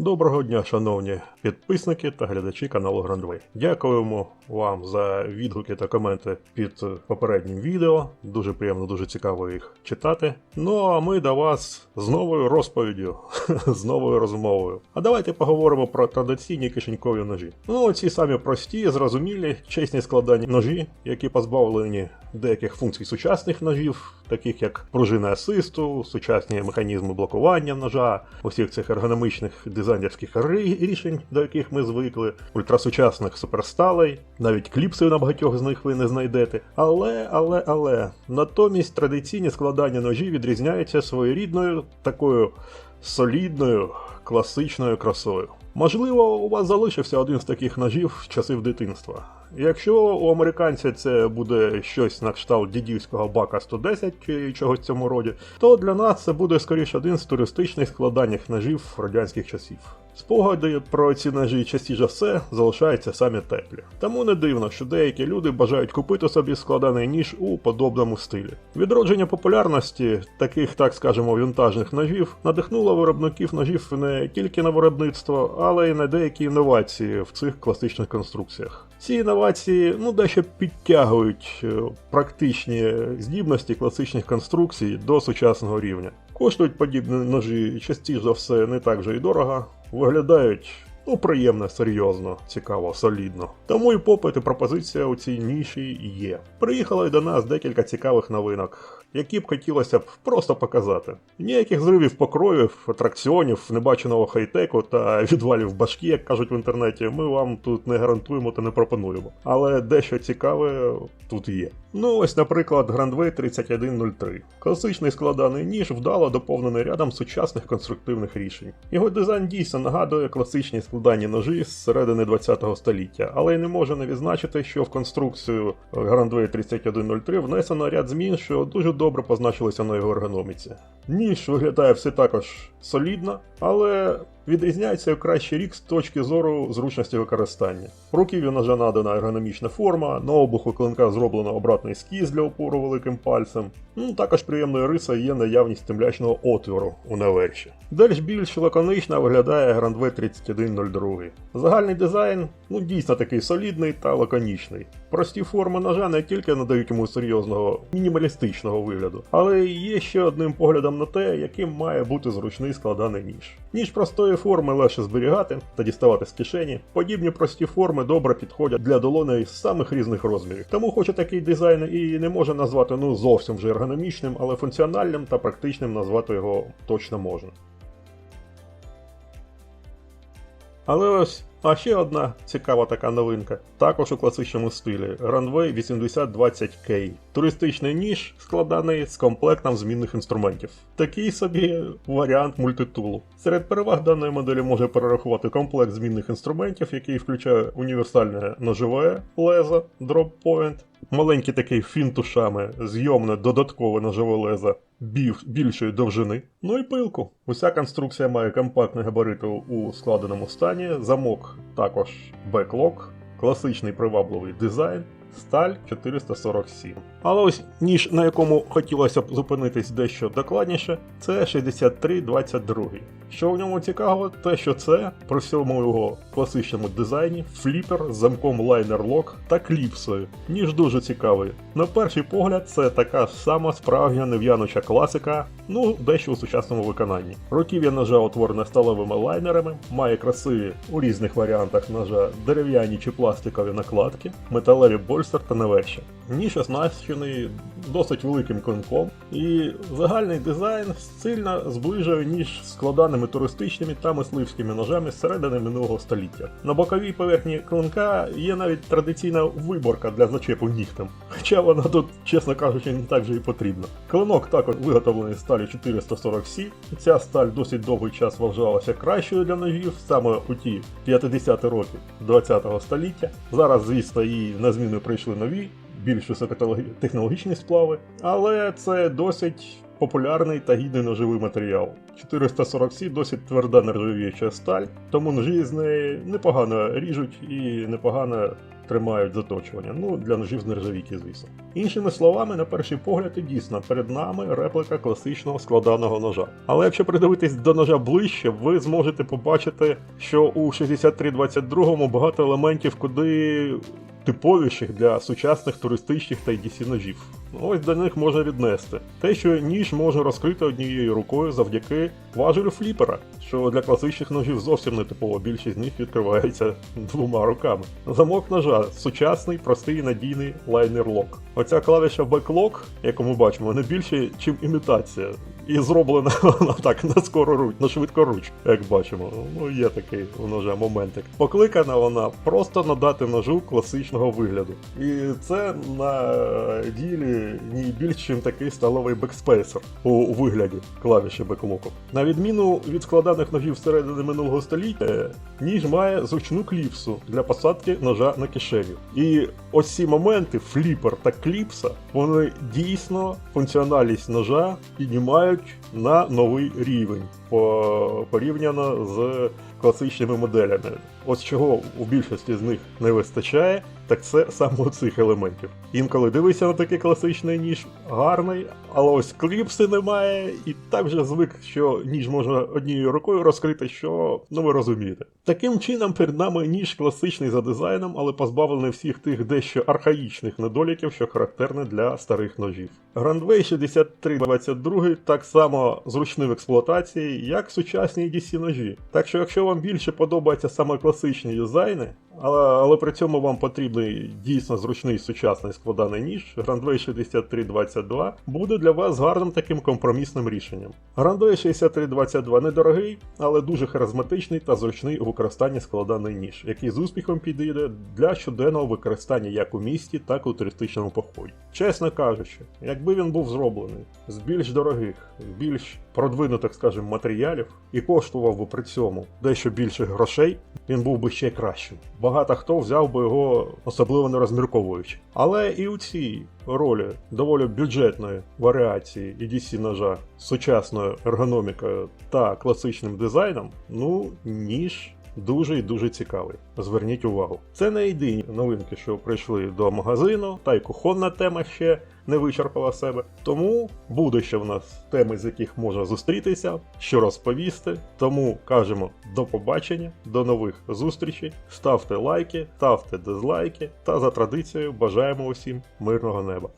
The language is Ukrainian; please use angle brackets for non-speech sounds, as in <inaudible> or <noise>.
Доброго дня, шановні підписники та глядачі каналу Грандвей. Дякуємо вам за відгуки та коменти під попереднім відео. Дуже приємно, дуже цікаво їх читати. Ну а ми до вас з новою розповіддю, <laughs> з новою розмовою. А давайте поговоримо про традиційні кишенькові ножі. Ну, ці самі прості, зрозумілі, чесні складані ножі, які позбавлені деяких функцій сучасних ножів, таких як пружина асисту, сучасні механізми блокування ножа, усіх цих ергономічних дизайнерських рішень, до яких ми звикли, ультрасучасних суперсталей, навіть кліпсів на багатьох з них ви не знайдете. Але, але, але, натомість традиційні складання ножів відрізняються своєрідною такою солідною класичною красою. Можливо, у вас залишився один з таких ножів з часів дитинства. Якщо у американця це буде щось на кшталт дідівського бака 110 чи чогось в цьому роді, то для нас це буде скоріше один з туристичних складаннях ножів радянських часів. Спогади про ці ножі частіше все залишаються самі теплі. Тому не дивно, що деякі люди бажають купити собі складений ніж у подобному стилі. Відродження популярності таких, так скажемо, вінтажних ножів надихнуло виробників ножів не тільки на виробництво, але й на деякі інновації в цих класичних конструкціях. Ці інновації ну дещо підтягують е, практичні здібності класичних конструкцій до сучасного рівня. Коштують подібні ножі частіше за все не так же і дорого, виглядають ну приємно, серйозно, цікаво, солідно. Тому і попит і пропозиція у цій ніші є. Приїхало й до нас декілька цікавих новинок. Які б хотілося б просто показати. Ніяких зривів покровів, атракціонів, небаченого хай-теку та відвалів башки, як кажуть в інтернеті, ми вам тут не гарантуємо та не пропонуємо. Але дещо цікаве тут є. Ну ось, наприклад, Grandway 3103. Класичний складаний ніж вдало доповнений рядом сучасних конструктивних рішень. Його дизайн дійсно нагадує класичні складані ножі з середини ХХ століття, але й не може не відзначити, що в конструкцію Grandway 3103 внесено ряд змін, що дуже добре позначилися на його ергономіці. Ніж виглядає все також солідно, але відрізняється кращий рік з точки зору зручності використання. Руків'ю ножа надана ергономічна форма, на обуху клинка зроблено обратний скіз для опору великим пальцем. Ну, також приємною рисою є наявність темлячного отвору у наверші. Далі більш лаконично виглядає Grand V 3102. Загальний дизайн ну, дійсно такий солідний та лаконічний. Прості форми ножа не тільки надають йому серйозного мінімалістичного вигляду, але є ще одним поглядом на те, яким має бути зручний складаний ніж. Ніж простої форми легше зберігати та діставати з кишені. Подібні прості форми добре підходять для долоней з самих різних розмірів. Тому хоч такий дизайн і не може назвати ну зовсім вже ергономічним, але функціональним та практичним назвати його точно можна. Але ось, а ще одна цікава така новинка, також у класичному стилі Runway 8020K. Туристичний ніж складений з комплектом змінних інструментів. Такий собі варіант мультитулу. Серед переваг даної моделі може перерахувати комплект змінних інструментів, який включає універсальне ножове лезо Drop Point, маленький такий фінт ушами, зйомне додаткове ножове лезо більшої довжини. Ну і пилку. Уся конструкція має компактний габарит у складеному стані, замок також беклок, класичний привабливий дизайн. Сталь 447. Але ось ніж, на якому хотілося б зупинитись дещо докладніше, це 6322. Що в ньому цікаво, те, що це при всьому його класичному дизайні, фліпер з замком лайнер лок та кліпсою. Ніж дуже цікавий. На перший погляд, це така ж сама справжня нев'януча класика, ну дещо у сучасному виконанні. Руків'я ножа утворене сталевими лайнерами, має красиві у різних варіантах ножа дерев'яні чи пластикові накладки, металеві больстер та наверші. Ніж оснащений досить великим клинком, і загальний дизайн сильно зближує ніж з складаними туристичними та мисливськими ножами з середини минулого століття. На боковій поверхні клинка є навіть традиційна виборка для зачепу нігтем, хоча вона тут, чесно кажучи, не так же і потрібна. Клинок також виготовлений з сталі 440 і ця сталь досить довгий час вважалася кращою для ножів саме у ті 50 роки 20-го століття. Зараз, звісно, їй на зміну прийшли нові більш високотехнологічні сплави, але це досить популярний та гідний ножовий матеріал. 447 досить тверда нержавіюча сталь, тому ножі з неї непогано ріжуть і непогано тримають заточування. Ну, для ножів з нержавійки, звісно. Іншими словами, на перший погляд, і дійсно перед нами реплика класичного складаного ножа. Але якщо придивитись до ножа ближче, ви зможете побачити, що у 6322 багато елементів куди типовіших для сучасних туристичних та EDC ножів. Ось до них можна віднести. Те, що ніж може розкрити однією рукою завдяки важелю фліпера, що для класичних ножів зовсім не типово, більшість з них відкривається двома руками. Замок ножа сучасний, простий і надійний лайнер-лок. Оця клавіша беклок, яку ми бачимо, не більше, ніж імітація. І зроблена <laughs> вона так на скору руч, на швидкоруч, як бачимо. Ну, є такий у ножа моментик. Покликана вона просто надати ножу класичного вигляду. І це на ділі ні більш ніж такий сталовий бекспейсер у вигляді клавіші беклоку. На відміну від складаних ножів всередині минулого століття, ніж має зручну кліпсу для посадки ножа на кишеню. І ось ці моменти, фліпер та кліпса, вони дійсно функціональність ножа піднімають на новий рівень порівняно з класичними моделями. Ось чого у більшості з них не вистачає, так це саме цих елементів. Інколи дивишся на такий класичний ніж, гарний, але ось кліпси немає, і так вже звик, що ніж можна однією рукою розкрити, що ну ви розумієте. Таким чином, перед нами ніж класичний за дизайном, але позбавлений всіх тих дещо архаїчних недоліків, що характерні для старих ножів. Grandway 6322 так само зручний в експлуатації, як сучасні EDC ножі. Так що, якщо вам більше подобаються саме класичні дизайни, але при цьому вам потрібний дійсно зручний сучасний складаний ніж, Grandway 6322 буде для вас гарним таким компромісним рішенням. Grandway 6322 недорогий, але дуже харизматичний та зручний у використанні складаний ніж, який з успіхом підійде для щоденного використання як у місті, так і у туристичному поході. Чесно кажучи, якби він був зроблений з більш дорогих, більш продвинутих, скажімо, матеріалів і коштував би при цьому дещо більше грошей, він був би ще кращим. Багато хто взяв би його, особливо не розмірковуючи. Але і у цій ролі доволі бюджетної варіації EDC ножа з сучасною ергономікою та класичним дизайном, ну ніж дуже і дуже цікавий. Зверніть увагу. Це не єдині новинки, що прийшли до магазину, та й кухонна тема ще не вичерпала себе. Тому буде ще в нас теми, з яких можна зустрітися, що розповісти. Тому кажемо до побачення, до нових зустрічей. Ставте лайки, ставте дизлайки та за традицією бажаємо усім мирного неба.